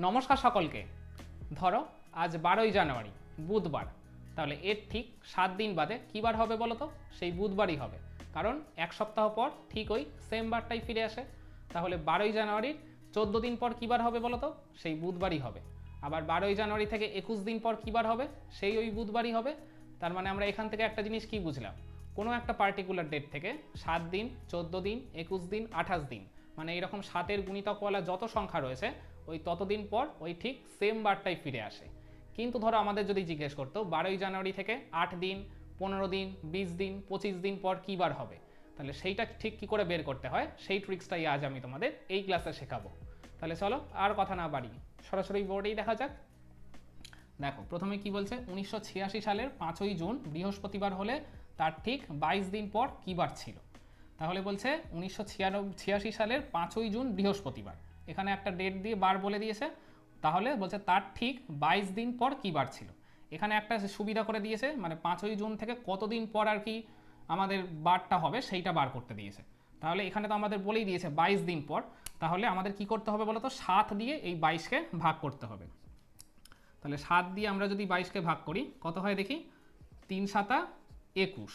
নমস্কার সকলকে। ধরো, আজ বারোই জানুয়ারি, বুধবার। তাহলে এর ঠিক সাত দিন বাদে কী বার হবে বলো তো? সেই বুধবারই হবে। কারণ এক সপ্তাহ পর ঠিক ওই সেম বারটাই ফিরে আসে। তাহলে বারোই জানুয়ারির চোদ্দ দিন পর কী বার হবে বলো তো? সেই বুধবারই হবে। আবার বারোই জানুয়ারি থেকে একুশ দিন পর কী বার হবে? সেই ওই বুধবারই হবে। তার মানে আমরা এখান থেকে একটা জিনিস কি বুঝলাম? কোনো একটা পার্টিকুলার ডেট থেকে সাত দিন, চোদ্দ দিন, একুশ দিন, আঠাশ দিন মানে এরকম সাতের গুণিতকওয়ালা যত সংখ্যা রয়েছে ওই ততদিন পর ওই ঠিক সেম বারটাই ফিরে আসে। কিন্তু ধরো আমাদের যদি জিজ্ঞেস করতো, বারোই জানুয়ারি থেকে আট দিন, পনেরো দিন, বিশ দিন, পঁচিশ দিন পর কী বার হবে? তাহলে সেইটা ঠিক কি করে বের করতে হয়? সেই ট্রিক্সটাই আজ আমি তোমাদের এই ক্লাসে শেখাবো। তাহলে চলো আর কথা না বাড়ি সরাসরি বোর্ডেই দেখা যাক। দেখো, প্রথমে কি বলছে? উনিশশো ছিয়াশি সালের পাঁচই জুন, বৃহস্পতিবার হলে তার ঠিক বাইশ দিন পর কী বার ছিল? তাহলে বলছে, উনিশশো ছিয়াশি সালের পাঁচই জুন, বৃহস্পতিবার। এখানে একটা ডেট দিয়ে বার বলে দিয়েছে। তাহলে বলছে তার ঠিক বাইশ দিন পর কী বার ছিল? এখানে একটা সুবিধা করে দিয়েছে মানে পাঁচই জুন থেকে কতদিন পর আর কি আমাদের বারটা হবে সেইটা বার করতে দিয়েছে। তাহলে এখানে তো আমাদের বলেই দিয়েছে বাইশ দিন পর। তাহলে আমাদের কি করতে হবে বলো তো সাত দিয়ে এই বাইশকে ভাগ করতে হবে। তাহলে সাত দিয়ে আমরা যদি বাইশকে ভাগ করি, কত হয় দেখি? তিন সাতা একুশ।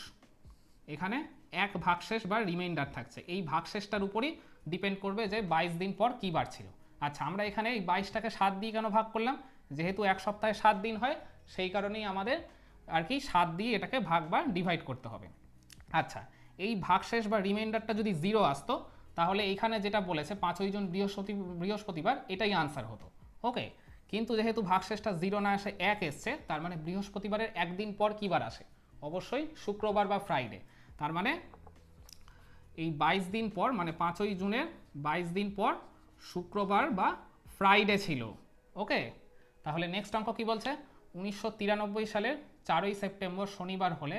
এখানে এক ভাগশেষ বা রিমাইন্ডার থাকছে। এই ভাগশেষটার উপরই ডিপেন্ড করবে যে বাইশ দিন পর কী বার ছিল। আচ্ছা আমরা এখানে এই বাইশটাকে সাত দিয়ে কেন ভাগ করলাম? যেহেতু এক সপ্তাহে সাত দিন হয়, সেই কারণেই আমাদের আর কি সাত দিয়ে এটাকে ভাগ বা ডিভাইড করতে হবে। আচ্ছা এই ভাগশেষ বা রিমাইন্ডারটা যদি জিরো আসতো, তাহলে এইখানে যেটা বলেছে, পাঁচই জন বৃহস্পতি, বৃহস্পতিবার, এটাই আনসার হতো। ওকে? কিন্তু যেহেতু ভাগশেষটা জিরো না আসে, এক এসছে, তার মানে বৃহস্পতিবারের একদিন পর কী বার আসে? অবশ্যই শুক্রবার বা ফ্রাইডে তার মানে এই বাইশ দিন পর মানে পাঁচই জুনের বাইশ দিন পর শুক্রবার বা ফ্রাইডে ছিল, ওকে? তাহলে নেক্সট অঙ্ক কি বলছে? উনিশশো তিরানব্বই সালের চারই সেপ্টেম্বর শনিবার হলে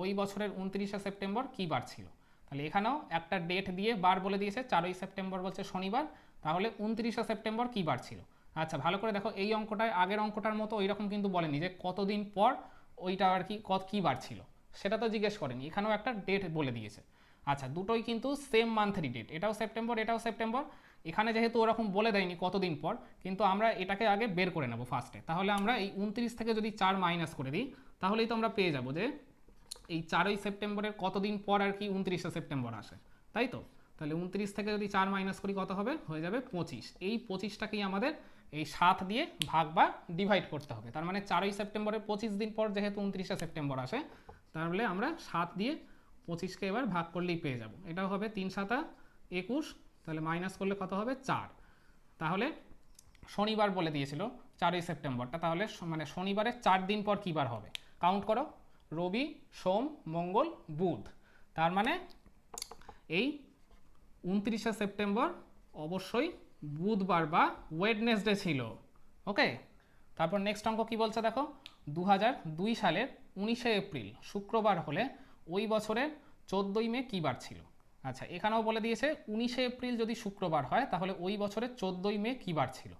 ওই বছরের উনত্রিশে সেপ্টেম্বর কী বার ছিল? তাহলে এখানেও একটা ডেট দিয়ে বার বলে দিয়েছে, চারই সেপ্টেম্বর বলছে শনিবার, তাহলে উনত্রিশে সেপ্টেম্বর কী বার ছিল? আচ্ছা ভালো করে দেখো, এই অঙ্কটায়, আগের অঙ্কটার মতো ওইরকম কিন্তু বলেনি যে কতদিন পর ওইটা আর কি, কত কী বার ছিল, সেটা তো জিজ্ঞেস করেনি, এখানেও একটা ডেট বলে দিয়েছে। আচ্ছা দুটোই কিন্তু সেম মান্থেরই ডেট এটাও সেপ্টেম্বর এটাও সেপ্টেম্বর এখানে যেহেতু ওরকম বলে দেয়নি কতদিন পর, কিন্তু আমরা এটাকে আগে বের করে নেব ফার্স্টে তাহলে আমরা এই উনত্রিশ থেকে যদি চার মাইনাস করে দিই, তাহলেই তো আমরা পেয়ে যাব যে এই চারই সেপ্টেম্বরের কতদিন পর আর কি উনত্রিশে সেপ্টেম্বর আসে। তাই তো? তাহলে উনত্রিশ থেকে যদি চার মাইনাস করি কত হবে? হয়ে যাবে পঁচিশ। এই পঁচিশটাকেই আমাদের এই সাত দিয়ে ভাগ বা ডিভাইড করতে হবে। তার মানে চারই সেপ্টেম্বরের পঁচিশ দিন পর যেহেতু উনত্রিশে সেপ্টেম্বর আসে, তাহলে আমরা সাত দিয়ে পঁচিশকে এবার ভাগ করলেই পেয়ে যাব। এটাও হবে তিন সাতা একুশ, তাহলে মাইনাস করলে কত হবে? চার। তাহলে শনিবার বলে দিয়েছিল, চারই সেপ্টেম্বরটা। তাহলে মানে শনিবারের চার দিন পর কী বার হবে? কাউন্ট করো। রবি, সোম, মঙ্গল, বুধ। তার মানে এই উনত্রিশে সেপ্টেম্বর অবশ্যই বুধবার বা ওয়েডনেসডে ছিল। ওকে? তারপর নেক্সট অঙ্ক কি বলছে দেখো? দু সালের উনিশে এপ্রিল, শুক্রবার হলে ওই বছরের চোদ্দোই মে কী বার ছিল? আচ্ছা এখানেও বলে দিয়েছে, উনিশে এপ্রিল যদি শুক্রবার হয়, তাহলে ওই বছরের চোদ্দোই মে কী বার ছিল?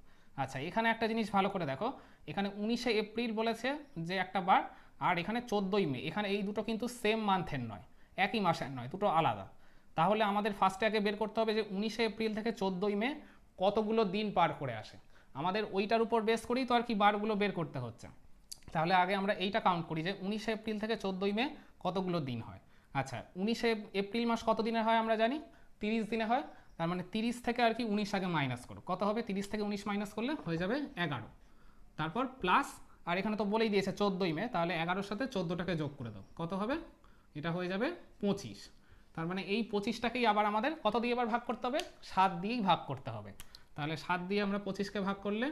আচ্ছা এখানে একটা জিনিস ভালো করে দেখো, এখানে উনিশে এপ্রিল বলেছে যে একটা বার, আর এখানে চোদ্দোই মে, এখানে এই দুটো কিন্তু সেম মান্থের নয়, একই মাসের নয়, দুটো আলাদা। তাহলে আমাদের ফার্স্টে আগে বের করতে হবে যে উনিশে এপ্রিল থেকে চোদ্দোই মে কতগুলো দিন পার করে আসে। আমাদের ওইটার উপর বেস করেই তো আর কি বারগুলো বের করতে হচ্ছে। তাহলে আগে আমরা এইটা কাউন্ট করি যে উনিশে এপ্রিল থেকে চোদ্দোই মে কতগুলো দিন হয়? আচ্ছা উনিশে এপ্রিল মাস কত দিনে হয় আমরা জানি? তিরিশ দিনে হয়, তার মানে তিরিশ থেকে আর কি উনিশ আগে মাইনাস করো। কত হবে? তিরিশ থেকে উনিশ মাইনাস করলে হয়ে যাবে এগারো। তারপর প্লাস আর এখানে তো বলেই দিয়েছে চোদ্দোই মে, তাহলে এগারোর সাথে চোদ্দোটাকে যোগ করে দাও। কত হবে? এটা হয়ে যাবে পঁচিশ। তার মানে এই পঁচিশটাকেই আবার আমাদের কত দিয়ে এবার ভাগ করতে হবে? সাত দিয়েই ভাগ করতে হবে। তাহলে সাত দিয়ে আমরা পঁচিশকে ভাগ করলে,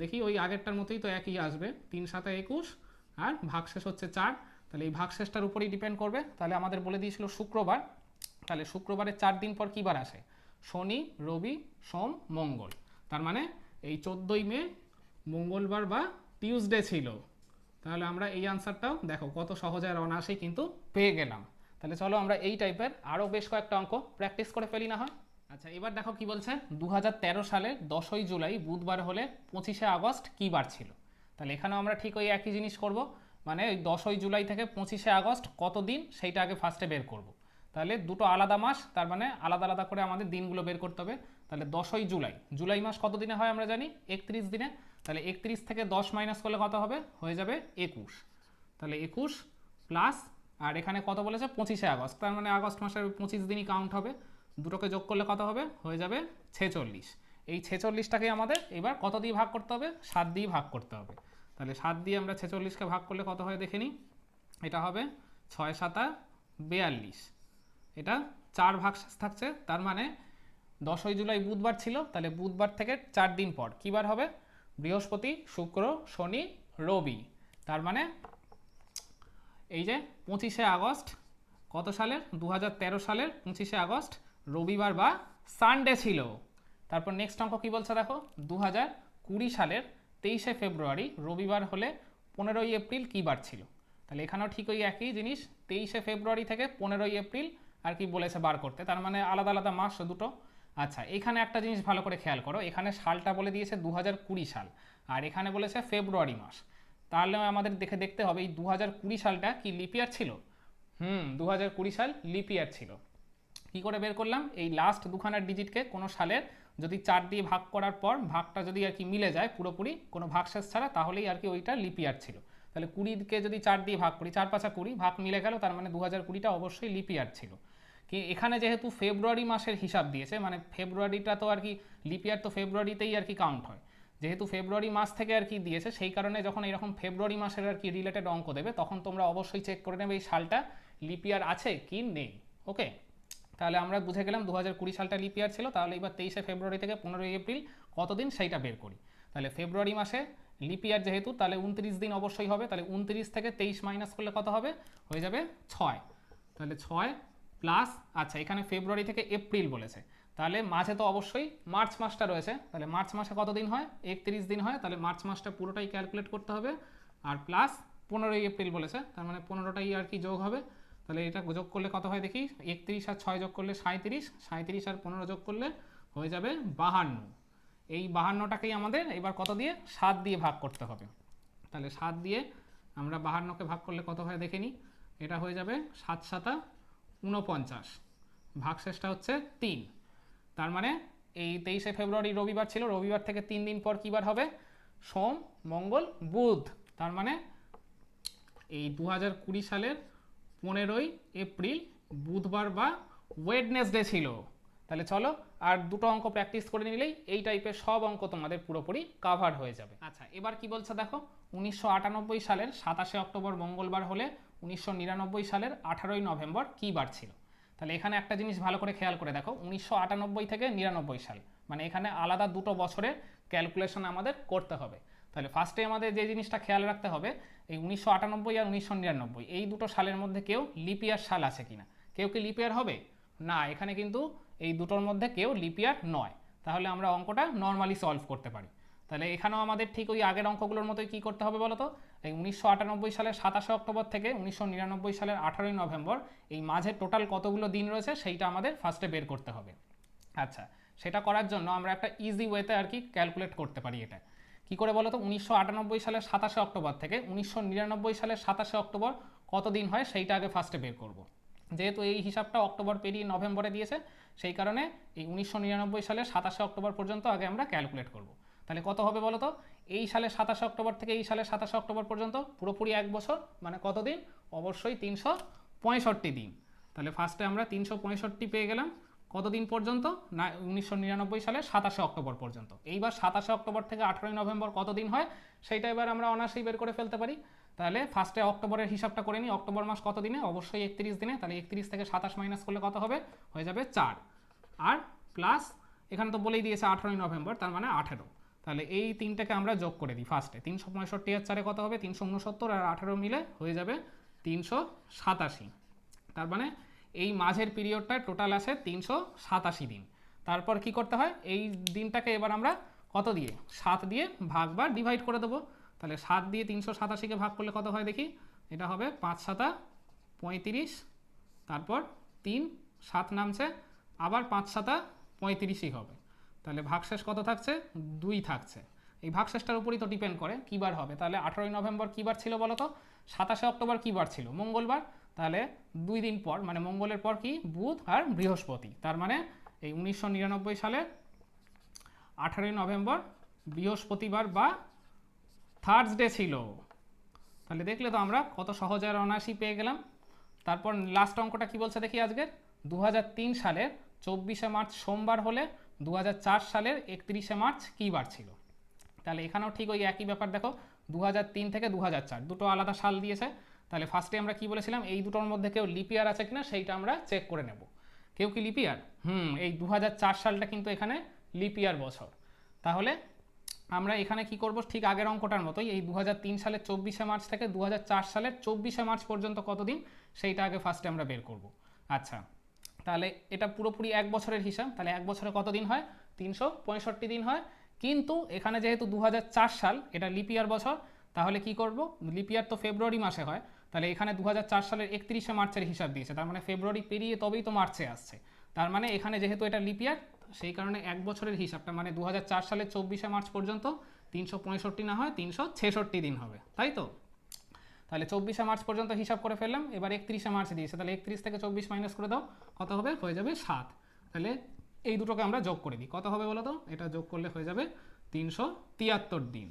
দেখি ওই আগেরটার মতোই তো একই আসবে। তিন সাথে একুশ, আর ভাগ শেষ হচ্ছে চার। তাহলে এই ভাগশেষটার উপরেই ডিপেন্ড করবে। তাহলে আমাদের বলে দিয়েছিল শুক্রবার। তাহলে শুক্রবারের চার দিন পর কী বার আসে? শনি, রবি, সোম, মঙ্গল। তার মানে এই চোদ্দোই মে মঙ্গলবার বা টিউসডে ছিল। তাহলে আমরা এই আনসারটাও দেখো, কত সহজে আর অনায়াসেই কিন্তু পেয়ে গেলাম। তাহলে চলো আমরা এই টাইপের আরও বেশ কয়েকটা অঙ্ক প্র্যাকটিস করে ফেলি না হয়? আচ্ছা এবার দেখো কি বলছে? দু সালের দশই জুলাই, বুধবার হলে পঁচিশে আগস্ট কী বার ছিল? তাহলে এখানেও আমরা ঠিক ওই একই জিনিস করব। মানে ওই দশই জুলাই থেকে পঁচিশে আগস্ট কত দিন সেইটা আগে ফার্স্টে বের করব। তাহলে দুটো আলাদা মাস, তার মানে আলাদা আলাদা করে আমাদের দিনগুলো বের করতে হবে। তাহলে দশই জুলাই জুলাই মাস কত দিনে হয় আমরা জানি? একত্রিশ দিনে। তাহলে একত্রিশ থেকে দশ মাইনাস করলে কত হবে? হয়ে যাবে একুশ। তাহলে একুশ প্লাস আর এখানে কত বলেছে? পঁচিশে আগস্ট। তার মানে আগস্ট মাসের পঁচিশ দিনই কাউন্ট হবে। দুটোকে যোগ করলে কত হবে? হয়ে যাবে ছেচল্লিশ। এই ছেচল্লিশটাকে আমাদের এবার কত দিয়ে ভাগ করতে হবে? সাত দিয়ে ভাগ করতে হবে। তাহলে সাত দিয়ে আমরা ছেচল্লিশকে ভাগ করলে কত হয় দেখে নিই? এটা হবে ছয় সাতা বেয়াল্লিশ। এটা চার ভাগ থাকছে, তার মানে দশই জুলাই বুধবার ছিল, তাহলে বুধবার থেকে চার দিন পর কী বার হবে? বৃহস্পতি, শুক্র, শনি, রবি। তার মানে এই যে পঁচিশে আগস্ট, কত সালের? দু হাজার তেরো সালের পঁচিশে আগস্ট, রবিবার বা সানডে ছিল। তারপর নেক্সট অঙ্ক কী বলছে দেখো? দু সালের তেইশে ফেব্রুয়ারি, রবিবার হলে পনেরোই এপ্রিল কী বার ছিল। তাহলে এখানেও ঠিক ওই একই জিনিস, তেইশে ফেব্রুয়ারি থেকে পনেরোই এপ্রিল আর কি বলেছে বার করতে। তার মানে আলাদা আলাদা মাস দুটো। আচ্ছা এখানে একটা জিনিস ভালো করে খেয়াল করো, এখানে সালটা বলে দিয়েছে দু সাল, আর এখানে বলেছে ফেব্রুয়ারি মাস। তাহলে আমাদের দেখে দেখতে হবে, এই দু সালটা কি লিপিয়ার ছিল? হুম দু সাল লিপিয়ার ছিল। কি করে বের করলাম? এই লাস্ট দুখানার ডিজিটকে কোনো সালের যদি চার দিয়ে ভাগ করার পর ভাগটা যদি আর কি মিলে যায় পুরোপুরি কোনো ভাগশেষ ছাড়া, তাহলেই আর কি ওইটা লিপিয়ার ছিল। তাহলে কুড়িকে যদি চার দিয়ে ভাগ করি, চার পাঁচা কুড়ি, ভাগ মিলে গেল, তার মানে দু হাজার কুড়িটা অবশ্যই লিপিয়ার ছিল। কি এখানে যেহেতু ফেব্রুয়ারি মাসের হিসাব দিয়েছে মানে ফেব্রুয়ারিটা তো আর কি লিপিয়ার তো ফেব্রুয়ারিতেই আর কি কাউন্ট হয়। যেহেতু ফেব্রুয়ারি মাস থেকে আর কি দিয়েছে, সেই কারণে যখন এরকম ফেব্রুয়ারি মাসের আর কি রিলেটেড অঙ্ক দেবে, তখন তোমরা অবশ্যই চেক করে নেবে এই সালটা লিপিয়ার আছে কি নেই ওকে তাহলে আমরা বুঝে গেলাম দু হাজার কুড়ি সালটা লিপিয়ার ছিল, তাহলে এবার তেইশে ফেব্রুয়ারি থেকে পনেরোই এপ্রিল কতদিন সেইটা বের করি? তাহলে ফেব্রুয়ারি মাসে লিপিয়ার যেহেতু, তাহলে উনত্রিশ দিন অবশ্যই হবে, তাহলে উনত্রিশ থেকে তেইশ মাইনাস করলে কত হবে? হয়ে যাবে ছয়। তাহলে ছয় প্লাস আচ্ছা এখানে ফেব্রুয়ারি থেকে এপ্রিল বলেছে। তাহলে মাঝে তো অবশ্যই মার্চ মাসটা রয়েছে, তাহলে মার্চ মাসে কত দিন হয়? একত্রিশ দিন হয়, তাহলে মার্চ মাসটা পুরোটাই ক্যালকুলেট করতে হবে। আর প্লাস পনেরোই এপ্রিল বলেছে, তার মানে পনেরোটাই আর কি যোগ হবে? তাহলে এটা যোগ করলে কত হয় দেখি? একত্রিশ আর ছয় যোগ করলে সাঁত্রিশ সাঁত্রিশ আর পনেরো যোগ করলে হয়ে যাবে বাহান্ন। এই বাহান্নটাকেই আমাদের এবার কত দিয়ে? সাত দিয়ে ভাগ করতে হবে। তাহলে সাত দিয়ে আমরা বাহান্নকে ভাগ করলে কত হয় দেখে নিই এটা হয়ে যাবে সাত সাতা উনপঞ্চাশ ভাগশেষটা হচ্ছে তিন। তার মানে এই তেইশে ফেব্রুয়ারি রবিবার ছিল, রবিবার থেকে তিন দিন পর কী বার হবে? সোম, মঙ্গল, বুধ। তার মানে এই দু হাজার কুড়ি সালের পনেরোই এপ্রিল বুধবার বা ওয়েডনেসডে ছিল। তাহলে চলো আর দুটো অঙ্ক প্র্যাকটিস করে নিলেই এই টাইপের সব অঙ্ক তোমাদের পুরোপুরি কাভার হয়ে যাবে। আচ্ছা এবার কি বলছে দেখো? উনিশশো আটানব্বই সালের সাতাশে অক্টোবর মঙ্গলবার হলে উনিশশো নিরানব্বই সালের আঠারোই নভেম্বর কী বার ছিল? তাহলে এখানে একটা জিনিস ভালো করে খেয়াল করে দেখো, উনিশশো আটানব্বই থেকে নিরানব্বই সাল। মানে এখানে আলাদা দুটো বছরের ক্যালকুলেশন আমাদের করতে হবে। তাহলে ফার্স্টে আমাদের যে জিনিসটা খেয়াল রাখতে হবে, এই উনিশশো আটানব্বই আর উনিশশো নিরানব্বই, এই দুটো সালের মধ্যে কেউ লিপিয়ার সাল আছে কিনা? কেউ কি লিপিয়ার হবে? না, এখানে কিন্তু এই দুটোর মধ্যে কেউ লিপিয়ার নয়। তাহলে আমরা অঙ্কটা নর্মালি সলভ করতে পারি। তাহলে এখানেও আমাদের ঠিক ওই আগের অঙ্কগুলোর মতোই কী করতে হবে বলো তো এই উনিশশো আটানব্বই সালের সাতাশে অক্টোবর থেকে উনিশশো নিরানব্বই সালের আঠারোই নভেম্বর, এই মাঝে টোটাল কতগুলো দিন রয়েছে সেইটা আমাদের ফার্স্টে বের করতে হবে। আচ্ছা সেটা করার জন্য আমরা একটা ইজি ওয়েতে আর কি ক্যালকুলেট করতে পারি এটা। কি করে বলো তো? উনিশশো আটানব্বই সালের সাতাশে অক্টোবর থেকে। উনিশশো নিরানব্বই সালের সাতাশে অক্টোবর কত দিন হয়? সেইটা আগে ফার্স্টে বের করব। যেহেতু এই হিসাবটা অক্টোবর পেরিয়ে নভেম্বরে দিয়েছে, সেই কারণে এই উনিশশো নিরানব্বই সালের সাতাশে অক্টোবর পর্যন্ত আগে আমরা ক্যালকুলেট করব। তাহলে কত হবে বলো তো? এই সালের সাতাশে অক্টোবর থেকে এই সালের সাতাশে অক্টোবর পর্যন্ত পুরোপুরি এক বছর মানে কত দিন অবশ্যই তিনশো পঁয়ষট্টি দিন। তাহলে ফার্স্টে আমরা তিনশো পঁয়ষট্টি পেয়ে গেলাম। কতদিন পর্যন্ত? না, উনিশশো সালের সাতাশে অক্টোবর পর্যন্ত। এইবার সাতাশে অক্টোবর থেকে আঠেরোই নভেম্বর কতদিন হয় সেইটা এবার আমরা অনার্সেই বের করে ফেলতে পারি। তাহলে ফার্স্টে অক্টোবরের হিসাবটা করে নিই, অক্টোবর মাস কত দিনে অবশ্যই একত্রিশ দিনে, তাহলে একত্রিশ থেকে সাতাশ মাইনাস করলে কত হবে? হয়ে যাবে চার। আর প্লাস এখানে তো বলেই দিয়েছে আঠেরোই নভেম্বর, তার মানে আঠেরো। তাহলে এই তিনটাকে আমরা যোগ করে দিই ফার্স্টে। তিনশো পঁয়ষট্টি আর চারে কত হবে? তিনশো উনসত্তর আর আঠেরো মিলে হয়ে যাবে তিনশো সাতাশি। তার মানে এই মাঝের পিরিয়ডটা টোটাল আসে তিনশো সাতাশি দিন। তারপর কি করতে হয়? এই দিনটাকে এবার আমরা কত দিয়ে? সাত দিয়ে ভাগ বা ডিভাইড করে দেবো। তাহলে সাত দিয়ে তিনশো সাতাশিকে ভাগ করলে কত হয় দেখি? এটা হবে পাঁচ সাতা পঁয়ত্রিশ। তারপর তিন, সাত নামছে, আবার পাঁচ সাতা পঁয়ত্রিশই হবে। তাহলে ভাগশেষ কত থাকছে? দুই থাকছে। এই ভাগশেষটার উপরই তো ডিপেন্ড করে কী বার হবে? তাহলে আঠারোই নভেম্বর কী বার ছিল বলো তো সাতাশে অক্টোবর কী বার ছিল? মঙ্গলবার তাহলে দুই দিন পর মানে মঙ্গলের পর কি? বুধ আর বৃহস্পতি। তার মানে এই উনিশশো সালের আঠারোই নভেম্বর বৃহস্পতিবার বা থার্সডে ছিল। তাহলে দেখলে তো আমরা কত সহজে আর অনায়াসই পেয়ে গেলাম। তারপর লাস্ট অঙ্কটা কি বলছে দেখি আজকের? দু হাজার তিন সালের চব্বিশে মার্চ সোমবার হলে দু হাজার চার সালের একত্রিশে মার্চ কী বার ছিল? তাহলে এখানেও ঠিক ওই একই ব্যাপার দেখো দু হাজার তিন থেকে দু হাজার চার। দুটো আলাদা সাল দিয়েছে। তাহলে ফার্স্টে আমরা কি বলেছিলাম? এই দুটোর মধ্যে কেউ লিপিয়ার আছে কিনা সেইটা আমরা চেক করে নেব। কেউ কি লিপিয়ার হুম, এই দু হাজার চার সালটা কিন্তু এখানে লিপিয়ার বছর। তাহলে আমরা এখানে কি করব? ঠিক আগের অঙ্কটার মতোই এই দু হাজার তিন সালের চব্বিশে মার্চ থেকে দু হাজার চার সালের চব্বিশে মার্চ পর্যন্ত কতদিন সেইটা আগে ফার্স্টে আমরা বের করব। আচ্ছা তাহলে এটা পুরোপুরি এক বছরের হিসাব। তাহলে এক বছরে কত দিন হয়? তিনশো পঁয়ষট্টি দিন হয়। কিন্তু এখানে যেহেতু দু হাজার চার সাল, এটা লিপিয়ার বছর তাহলে কি করব? লিপিয়ার তো ফেব্রুয়ারি মাসে হয়। তাহলে এখানে দু হাজার চার সালের একত্রিশে মার্চের হিসাব দিয়েছে। তার মানে ফেব্রুয়ারি পেরিয়ে তবেই তো মার্চে আসছে। তার মানে এখানে যেহেতু এটা লিপিয়ার সেই কারণে এক বছরের হিসাবটা মানে দু হাজার চার সালের চব্বিশে মার্চ পর্যন্ত তিনশো পঁয়ষট্টি না হয়, তিনশো ছেষট্টি দিন হবে। তাই তো? তাহলে চব্বিশে মার্চ পর্যন্ত হিসাব করে ফেললাম। এবার একত্রিশে মার্চ দিয়েছে। তাহলে একত্রিশ থেকে চব্বিশ মাইনাস করে দাও। কত হবে? হয়ে যাবে সাত। তাহলে এই দুটোকে আমরা যোগ করে দিই। কত হবে বলো তো? এটা যোগ করলে হয়ে যাবে তিনশো তিয়াত্তর দিন।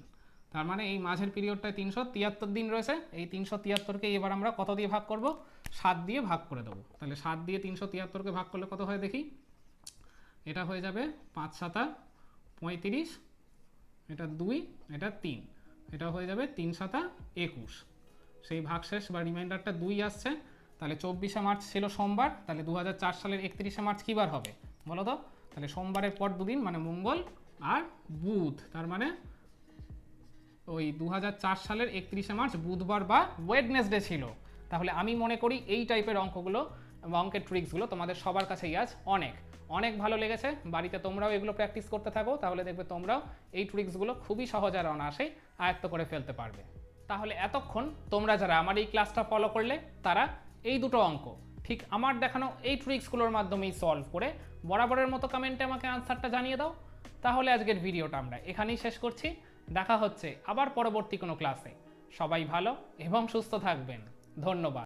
তার মানে এই মাঝের পিরিয়ডটায় তিনশো তিয়াত্তর দিন রয়েছে। এই তিনশো তিয়াত্তরকে এবার আমরা কত দিয়ে ভাগ করব? সাত দিয়ে ভাগ করে দেবো। তাহলে সাত দিয়ে তিনশো তিয়াত্তরকে ভাগ করলে কত হয় দেখি? এটা হয়ে যাবে পাঁচ সাতা পঁয়ত্রিশ, এটা দুই, এটা তিন। এটা হয়ে যাবে তিন সাতা একুশ। সেই ভাগশেষ বা রিমাইন্ডারটা দুই আসছে। তাহলে চব্বিশে মার্চ ছিল সোমবার, তাহলে দু হাজার চার সালের একত্রিশে মার্চ কী বার হবে? বলো তো। তাহলে সোমবারের পর দুদিন মানে মঙ্গল আর বুধ, তার মানে ওই দু হাজার চার সালের একত্রিশে মার্চ, বুধবার বা ওয়েডনেসডে ছিল। তাহলে আমি মনে করি এই টাইপের অঙ্কগুলো অঙ্কের ট্রিক্সগুলো তোমাদের সবার কাছেই আজ অনেক। অনেক ভালো লেগেছে। বাড়িতে তোমরাও এগুলো প্র্যাকটিস করতে থাকো, তাহলে দেখবে তোমরাও এই ট্রিক্সগুলো খুবই সহজ আর অনায়াসেই আয়ত্ত করে ফেলতে পারবে। তাহলে এতক্ষণ তোমরা যারা আমার এই ক্লাসটা ফলো করলে, তারা এই দুটো অঙ্ক, ঠিক আমার দেখানো এই ট্রিক্সগুলোর মাধ্যমেই সলভ করে বরাবরের মতো কমেন্টে আমাকে আনসারটা জানিয়ে দাও। তাহলে আজকের ভিডিওটা আমরা এখানেই শেষ করছি। দেখা হচ্ছে আবার পরবর্তী কোনো ক্লাসে। সবাই ভালো এবং সুস্থ থাকবেন। ধন্যবাদ।